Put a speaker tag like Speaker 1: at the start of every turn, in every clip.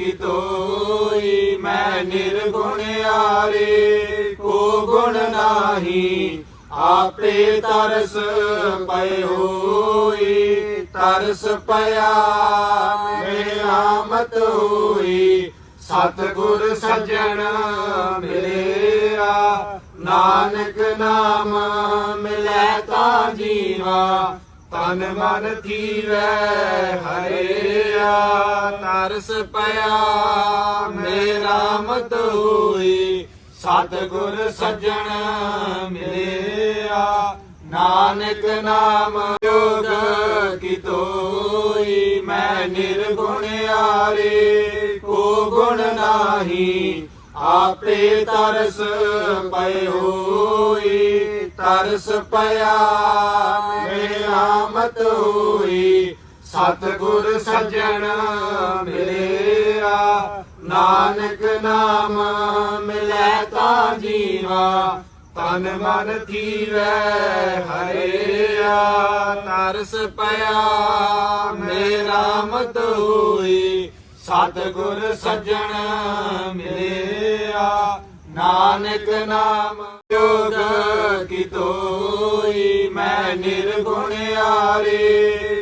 Speaker 1: ਕੀ ਤੋਈ? ਮੈਂ ਨਿਰਗੁਣਿਆਰੇ ਕੋ ਗੁਣ ਨਾਹੀ, ਆਪੇ ਤਰਸ ਪਏ ਹੋਈ, ਤਰਸ ਪਿਆ ਮੇਰਾਮਤ ਹੋਈ। ਸਤਿਗੁਰ ਸੱਜਣ ਮਿਲਿਆ, ਨਾਨਕ ਨਾਮ ਤਨ ਮਨ ਥੀਵੈ ਹਰਿਆ ਤਰਸ ਪਿਆ। ਮੇਰਾ ਮਤ ਹੋਈ, ਸਤਿਗੁਰ ਸੱਜਣ ਮਿਲਿਆ। ਨਾਨਕ ਨਾਮ ਜੋਗ ਕੀ ਤੋਈ ਮੈਂ ਨਿਰਗੁਣਿਆਰੇ ਕੋ ਗੁਣ ਨਾਹੀ ਆਪੇ ਤਰਸ ਪਏ ਹੋਈ, ਤਰਸ ਪਿਆ ਮੇਰਾ ਮਤ ਹੋਈ। ਸਤਿਗੁਰ ਸੱਜਣ ਮਿਲਿਆ, ਨਾਨਕ ਨਾਮ ਮਿਲੈ ਤਾਂ ਜੀਵਾ, ਤਨ ਮਨ ਥੀਵੈ ਹਰਿਆ। ਤਰਸ ਪਿਆ ਮੇਰਾ ਮਤ ਹੋਈ, ਸਤਿਗੁਰ ਸੱਜਣ ਮਿਲਿਆ। ਨਾਨਕ ਨਾਮ ਜੋਗ ਕੀ ਤੋਈ ਮੈਂ ਨਿਰਗੁਣਿਆਰੇ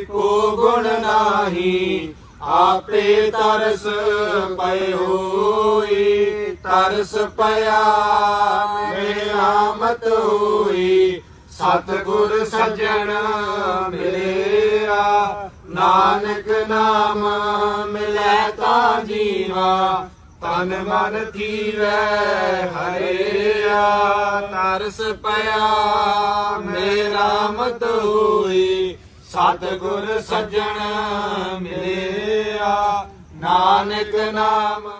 Speaker 1: ਕੋ ਗੁਣ ਨਾਹੀ, ਆਪੇ ਤਰਸ ਪਏ ਹੋਈ, ਤਰਸ ਪਿਆ ਮੇਰਾ ਮਤ ਹੋਈ, ਸਤਿਗੁਰ ਸੱਜਣ ਮਿਲਿਆ, ਨਾਨਕ ਨਾਮ ਮਿਲੈ ਤਾਂ ਜੀਵਾ ਤਨ ਮਨ ਥੀਵੈ ਹਰਿਆ ਤਰਸ ਪਿਆ। ਮੇਰਾ ਮਤ ਹੋਈ ਸਤਿਗੁਰ ਸੱਜਣ ਮਿਲਿਆ। ਨਾਨਕ ਨਾਮ